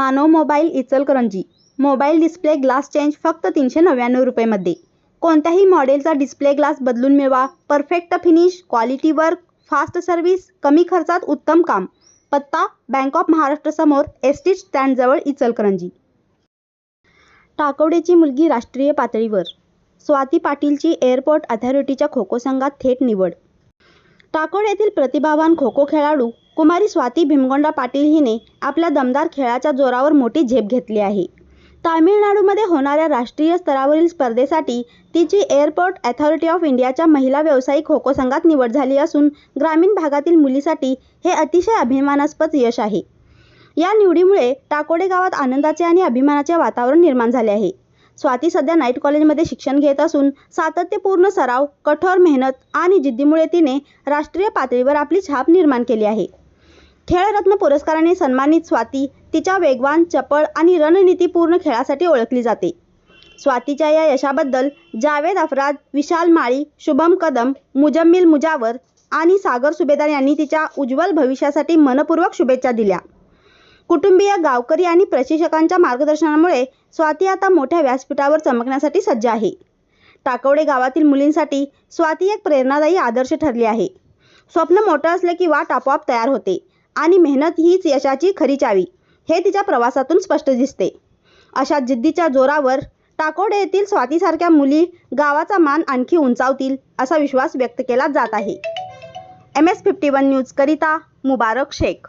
Manav mobile Ichalkaranji. Mobile display glass change फक्त तीनशे नव्याण्णव रुपयेमध्ये. कोणत्याही मॉडेलचा डिस्प्ले ग्लास बदलून मिळवा. Perfect finish quality work fast service कमी खर्चात उत्तम काम. पत्ता बँक ऑफ महाराष्ट्र समोर एस टी स्टँडजवळ इचलकरंजी. टाकवडेची मुलगी राष्ट्रीय पातळीवर. स्वाती पाटीलची एअरपोर्ट अथॉरिटीच्या खो खो संघात थेट निवड. टाकोड येथील प्रतिभावान खो खो खेळाडू कुमारी स्वाती भीमगोंडा पाटील हिने आपल्या दमदार खेळाच्या जोरावर मोठी झेप घेतली आहे. तामिळनाडूमध्ये होणाऱ्या राष्ट्रीय स्तरावरील स्पर्धेसाठी तिची एअरपोर्ट अथॉरिटी ऑफ इंडियाच्या महिला व्यावसायिक खो खो संघात निवड झाली असून ग्रामीण भागातील मुलीसाठी हे अतिशय अभिमानास्पद यश आहे. या निवडीमुळे टाकोडे गावात आनंदाचे आणि अभिमानाचे वातावरण निर्माण झाले आहे. स्वाती सध्या नाईट कॉलेजमध्ये शिक्षण घेत असून सातत्यपूर्ण सराव कठोर मेहनत आणि जिद्दीमुळे तिने राष्ट्रीय पातळीवर आपली छाप निर्माण केली आहे. खेळरत्न पुरस्काराने सन्मानित स्वाती तिच्या वेगवान चपळ आणि रणनीतीपूर्ण खेळासाठी ओळखली जाते. स्वातीच्या या यशाबद्दल जावेद अफराद विशाल माळी शुभम कदम मुजम्मिल मुजावर आणि सागर सुभेदार यांनी तिच्या उज्ज्वल भविष्यासाठी मनपूर्वक शुभेच्छा दिल्या. कुटुंबीय गावकरी आणि प्रशिक्षकांच्या मार्गदर्शनामुळे स्वाती आता मोठ्या व्यासपीठावर चमकण्यासाठी सज्ज आहे. टाकवडे गावातील मुलींसाठी स्वाती एक प्रेरणादायी आदर्श ठरली आहे. स्वप्न मोठं असले की वाट आपोआप तयार होते. आणि मेहनत हीच यशाची खरी चावी हे तिच्या प्रवासातून स्पष्ट दिसते. अशा जिद्दीच्या जोरावर टाकोडे येथील स्वातीसारख्या मुली गावाचा मान आणखी उंचावतील असा विश्वास व्यक्त केला जात आहे. एम एस फिफ्टी वन न्यूजकरिता मुबारक शेख.